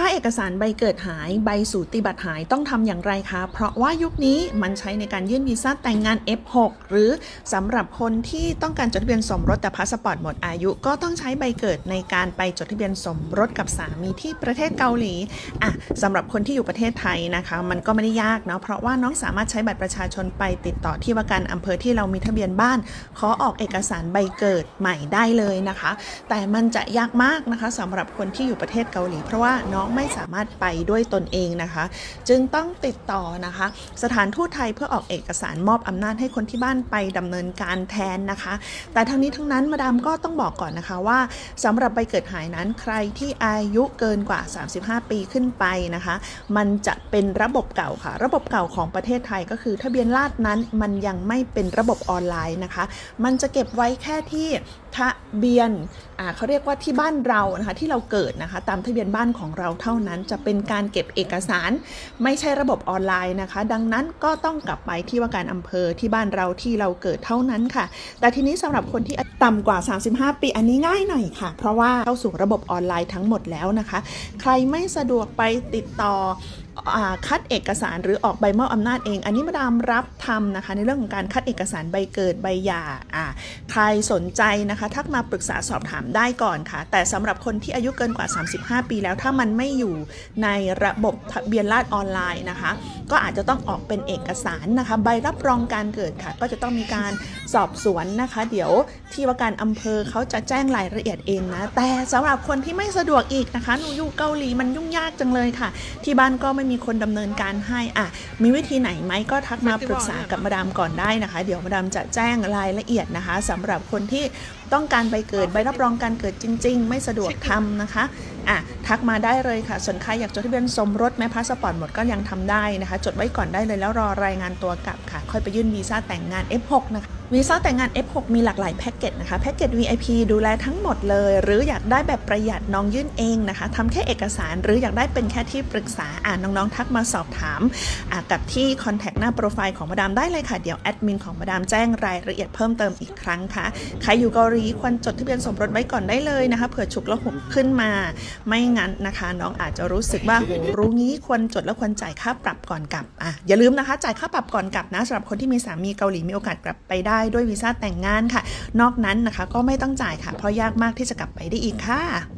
ถ้าเอกสารใบเกิดหายใบสูติบัตรหายต้องทำอย่างไรคะ เพราะว่ายุคนี้มันใช้ในการยื่นวีซ่าแต่งงาน F6 หรือสำหรับคนที่ต้องการจดทะเบียนสมรสแต่พาสปอร์ตหมดอายุ ก็ต้องใช้ใบเกิดในการไปจดทะเบียนสมรสกับสามีที่ประเทศเกาหลีอะสำหรับคนที่อยู่ประเทศไทยนะคะ มันก็ไม่ได้ยากเนาะเพราะว่าน้องสามารถใช้บัตรประชาชนไปติดต่อที่ว่าการอำเภอที่เรามีทะเบียนบ้าน ขอออกเอกสารใบเกิดใหม่ได้เลยนะคะ แต่มันจะยากมากนะคะสำหรับคนที่อยู่ประเทศเกาหลี เพราะว่าน้องไม่สามารถไปด้วยตนเองนะคะ จึงต้องติดต่อนะคะ สถานทูตไทยเพื่อออกเอกสารมอบอำนาจให้คนที่บ้านไปดำเนินการแทนนะคะ แต่ทั้งนี้ทั้งนั้นมาดามก็ต้องบอกก่อนนะคะว่าสำหรับใบเกิดหายนั้นใครที่อายุเกินกว่า 35 ปีขึ้นไปนะคะ มันจะเป็นระบบเก่าค่ะ ระบบเก่าของประเทศไทยก็คือทะเบียนราษฎรนั้นมันยังไม่เป็นระบบออนไลน์นะคะ มันจะเก็บไว้แค่ที่ทะเบียนเขาเรียกว่าที่บ้านเรานะคะที่เราเกิดนะคะ ตามทะเบียนบ้านของเราเท่านั้นจะเป็นการเก็บเอกสาร ไม่ใช่ระบบออนไลน์นะคะ ดังนั้นก็ต้องกลับไปที่ว่าการอำเภอที่บ้านเราที่เราเกิดเท่านั้นค่ะ แต่ทีนี้สำหรับคนที่ต่ำกว่า 35 ปีอันนี้ง่ายหน่อยค่ะ เพราะว่าเข้าสู่ระบบออนไลน์ทั้งหมดแล้วนะคะ ใครไม่สะดวกไปติดต่อคัดเอกสารหรือออกใบมอบอำนาจเอง อันนี้มาดามรับทำนะคะ ในเรื่องของการคัดเอกสารใบเกิดใบหย่าอ่าใครสนใจนะคะ ทักมาปรึกษาสอบถามได้ก่อนค่ะ แต่สำหรับคนที่อายุเกินกว่า 35 ปีแล้วถ้ามันไม่อยู่ในระบบทะเบียนราษฎรออนไลน์นะคะ ก็อาจจะต้องออกเป็นเอกสารนะคะ ใบรับรองการเกิดค่ะ ก็จะต้องมีการสอบสวนนะคะ เดี๋ยวที่ว่าการอำเภอเขาจะแจ้งรายละเอียดเองนะ แต่สำหรับคนที่ไม่สะดวกอีกนะคะหนูอยู่เกาหลีมันยุ่งยากจังเลยค่ะ ที่บ้านก็ไม่มีคนดำเนินการให้อะมีวิธีไหนไหมก็ทักมาปรึกษากับมาดามก่อนได้นะคะ เดี๋ยวมาดามจะแจ้งรายละเอียดนะคะสำหรับคนที่ต้องการใบเกิดใบรับรองการเกิดจริง ๆ ไม่สะดวกทำนะคะอะทักมาได้เลยค่ะ ส่วนใครอยากจดทะเบียนสมรสแม้พาสปอร์ตหมดก็ยังทำได้นะคะ จดไว้ก่อนได้เลยแล้วรอรายงานตัวกลับค่ะ ค่อยไปยื่นวีซ่าแต่งงาน F6 นะคะ วีซ่าแต่งงาน F6 มีหลากหลายแพ็กเกจนะคะ แพ็กเกจ VIP ดูแลทั้งหมดเลย หรืออยากได้แบบประหยัดน้องยื่นเองนะคะทำแค่เอกสาร หรืออยากได้เป็นแค่ที่ปรึกษาอ่านน้องๆ ทักมาสอบถามอะกับที่คอนแทคหน้าโปรไฟล์ของมาดามได้เลยค่ะ เดี๋ยวแอดมินของมาดามแจ้งรายละเอียดเพิ่มเติมอีกครั้งค่ะ ใครอยู่เกาหลีควรจดทะเบียนสมรสไว้ก่อนได้เลยนะคะ เผื่อฉุกละหุกขึ้นมา ไม่งั้นนะคะ น้องอาจจะรู้สึกว่าโหรู้งี้ควรจดแล้วควรจ่ายค่าปรับก่อนกลับอะอย่าลืมนะคะ จ่ายค่าปรับก่อนกลับนะสำหรับคนที่มีสามีเกาหลีมีโอกาสกลับไปได้ด้วยวีซ่าแต่งงานค่ะ นอกนั้นนะคะก็ไม่ต้องจ่ายค่ะ เพราะยากมากที่จะกลับไปได้อีกค่ะ